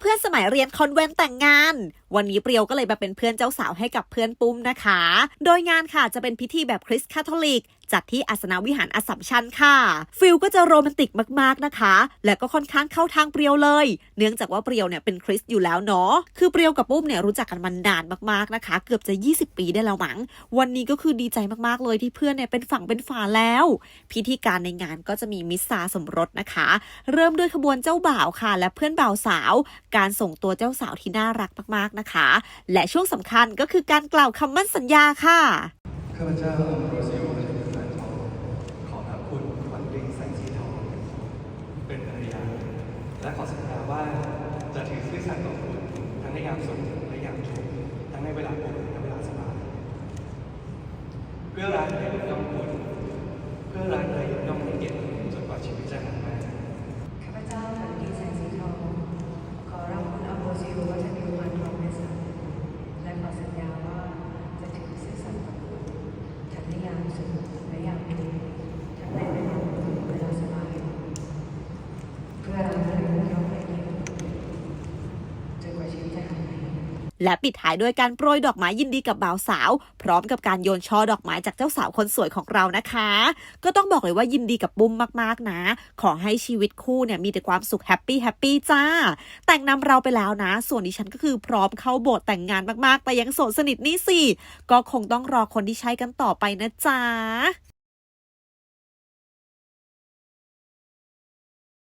เพื่อนสมัยเรียนคอนเวนต์แต่งงานวันนี้เปรียวก็เลยมาเป็นเพื่อนเจ้าสาวให้กับเพื่อนปุ้มนะคะ โดยงานค่ะจะเป็นพิธีแบบคริสต์คาทอลิกจัดที่อาสนาวิหารอสสัมชัญค่ะ ฟิลก็จะโรแมนติกมากๆนะคะ และก็ค่อนข้างเข้าทางเปรียวเลย เนื่องจากว่าเปรียวเนี่ยเป็นคริสต์อยู่แล้วเนาะคือเปรียวกับปุ้มเนี่ยรู้จักกันมานานมากๆนะคะ เกือบจะ 20 ปีได้แล้วมั้งวันนี้ก็คือดีใจมากๆเลยที่เพื่อนเนี่ยเป็นฝั่งเป็นฝาแล้ว พิธีการในงานก็จะมีมิสซาสมรสนะคะ เริ่มด้วยขบวนเจ้าบ่าวค่ะ และเพื่อนบ่าวสาว การส่งตัวเจ้าสาวที่น่ารักมากๆนะคะ และช่วงสำคัญก็คือการกล่าวคำมั่นสัญญาค่ะข้าพเจ้าอมโรซิโอเจริญสายทองขอรับคุณขวัญฤทธิ์แสงสีทองเป็นภรรยาและขอสัญญาว่าจะถือซื่อสัตย์ต่อคุณทั้งในยามสุขและยามทุกข์ทั้งในเวลาป่วยและเวลาสบายเพื่อรักและยกย่องคุณ เพื่อรักและยกย่องให้เกียรติคุณจนกว่าชีวิตจะหาไม่ ข้าพเจ้าถังดีแสงสีทอง ขอรับคุณอโมซิโอวัฒนิวันทองเป็นสามีและขอสัญญาว่าจะถือซื่อสัตย์ต่อคุณ ทั้งในยามสุขและยามทุกข์ทั้งในเวลาป่วยและเวลาสบาย เพื่อรักและยกย่องให้เกียรติคุณจนกว่าชีวิตจะหาไม่ และปิดท้ายด้วยการโปรยดอกไม้ยินดีกับบ่าวสาว พร้อมกับการโยนช่อดอกไม้จากเจ้าสาวคนสวยของเรานะคะ ก็ต้องบอกเลยว่ายินดีกับปุ้มมากๆนะ ขอให้ชีวิตคู่เนี่ยมีแต่ความสุขแฮปปี้แฮปปี้จ้า แต่งนำเราไปแล้วนะ ส่วนดิฉันก็คือพร้อมเข้าโบสถ์แต่งงานมากๆ แต่ยังโสดสนิทนี่สิ ก็คงต้องรอคนที่ใช่กันต่อไปนะจ๊ะ